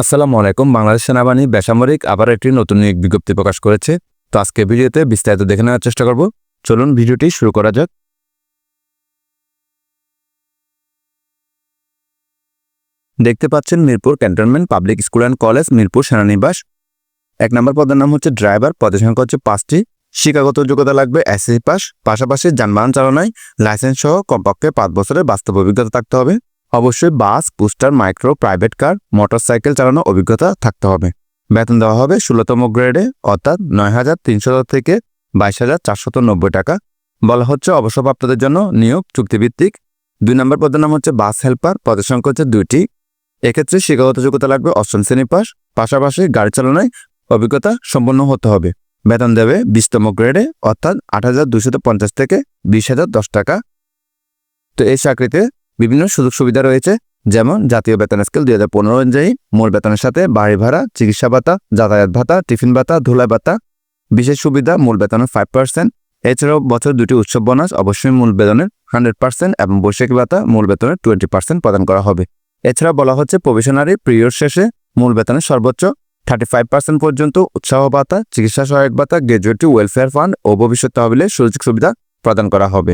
আসসালামু আলাইকুম। বাংলাদেশ সেনাবাহিনী বেসামরিক আবার একটি নতুন নিয়োগ বিজ্ঞপ্তি প্রকাশ করেছে। তো আজকে ভিডিওতে বিস্তারিত দেখে নেওয়ার চেষ্টা করব। চলুন ভিডিওটি শুরু করা যাক। দেখতে পাচ্ছেন Mirpur cantonment public school and college, Mirpur সেনানিবাস। এক নম্বর পদের নাম হচ্ছে ড্রাইভার। পদের সংখ্যা হচ্ছে পাঁচটি। শিক্ষাগত যোগ্যতা লাগবে এসএসসি পাস। পাশাপাশি যানবাহন চালনায় লাইসেন্স সহ কমপক্ষে পাঁচ বছরের বাস্তব অভিজ্ঞতা থাকতে হবে। অবশ্যই bus, booster, micro, private car, motorcycle চালানোর অভিজ্ঞতা থাকতে হবে। বেতন দেওয়া হবে ষোলোতম গ্রেডে, অর্থাৎ নয় হাজার তিনশো থেকে বাইশ হাজার চারশত নব্বই টাকা। বলা হচ্ছে অবসরপ্রাপ্তদের জন্য নিয়োগ চুক্তিভিত্তিক। দুই নম্বর পদের নাম হচ্ছে বাস হেল্পার, পদের সংখ্যা হচ্ছে দুইটি। এক্ষেত্রে শিক্ষাগত যোগ্যতা লাগবে অষ্টম শ্রেণি পাস, পাশাপাশি গাড়ি চালনায় অভিজ্ঞতা সম্পন্ন হতে হবে। বেতন দেবে বিশতম গ্রেডে, অর্থাৎ আট হাজার দুশত পঞ্চাশ থেকে বিশ হাজার দশ টাকা। তো এই চাকরিতে বিভিন্ন সুযোগ সুবিধা রয়েছে, যেমন জাতীয় বেতন স্কেল দুই হাজার পনেরো অনুযায়ী মূল বেতনের সাথে বাড়ি ভাড়া, চিকিৎসা ভাতা, যাতায়াত ভাতা, টিফিন ভাতা ধুলা ভাতা। বিশেষ সুবিধা, মূল বেতনের ফাইভ পার্সেন্ট এছাড়াও বছর দুটি উৎসব বোনাস অবশ্যই মূল বেতনের হান্ড্রেড পার্সেন্ট এবং বৈশাখী ভাতা, মূল বেতনের টোয়েন্টি পার্সেন্ট প্রদান করা হবে। এছাড়া বলা হচ্ছে প্রভিশনারি পিরিয়ড শেষে মূল বেতনের সর্বোচ্চ থার্টি ফাইভ পার্সেন্ট পর্যন্ত উৎসাহ ভাতা, চিকিৎসা সহায়ক ভাতা গ্র্যাজুয়েটি ওয়েলফেয়ার ফান্ড ও ভবিষ্যৎ তহবিলের সুযোগ সুবিধা প্রদান করা হবে।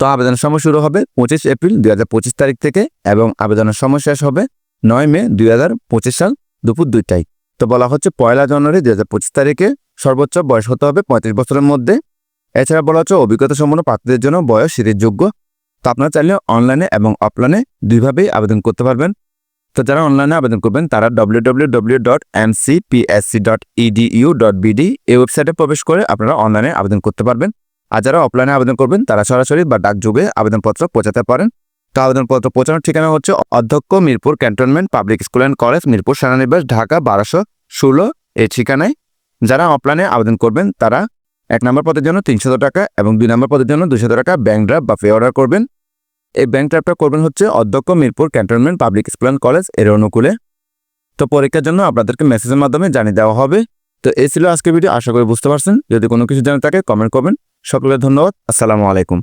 তো আবেদনের সময় শুরু হবে পঁচিশ এপ্রিল দুই হাজার পঁচিশ তারিখ থেকে এবং আবেদনের সময় শেষ হবে নয় মে দুই হাজার পঁচিশ সাল দুপুর দুইটায়। তো বলা হচ্ছে পয়লা জানুয়ারি দুই হাজার পঁচিশ তারিখে সর্বোচ্চ বয়স হতে হবে পঁয়ত্রিশ বছরের মধ্যে। এছাড়া বলা হচ্ছে অভিজ্ঞতা সম্পন্ন প্রার্থীদের জন্য বয়স যোগ্য তো আপনারা চাইলে অনলাইনে এবং অফলাইনে দুইভাবেই আবেদন করতে পারবেন। তো যারা অনলাইনে আবেদন করবেন, তারা বিডি এই ওয়েবসাইটে প্রবেশ করে আপনারা অনলাইনে আবেদন করতে পারবেন। আর যারা অফলাইনে আবেদন করবেন, তারা সরাসরি বা ডাকযোগে আবেদনপত্র পৌঁছাতে পারেন। তো আবেদনপত্র পৌঁছানোর ঠিকানা হচ্ছে অধ্যক্ষ Mirpur cantonment public school and college, Mirpur সেনানিবাস Dhaka, বারোশো ষোলো এই ঠিকানায়। যারা অফলাইনে আবেদন করবেন, তারা এক নম্বর পদের জন্য তিনশত টাকা এবং দুই নম্বর পদের জন্য দুশো টাকা ব্যাংক ড্রাফট বা পে অর্ডার করবেন। এই ব্যাংক ড্রাফটটা করবেন হচ্ছে অধ্যক্ষ Mirpur cantonment public school and কলেজের অনুকূলে। তো পরীক্ষার জন্য আপনাদেরকে মেসেজের মাধ্যমে জানিয়ে দেওয়া হবে। তো এই ছিল আজকের ভিডিও, আশা করি বুঝতে পারছেন। যদি কোনো কিছু জানে থাকে কমেন্ট করবেন। সকলের ধন্যবাদ। আসসালামু আলাইকুম।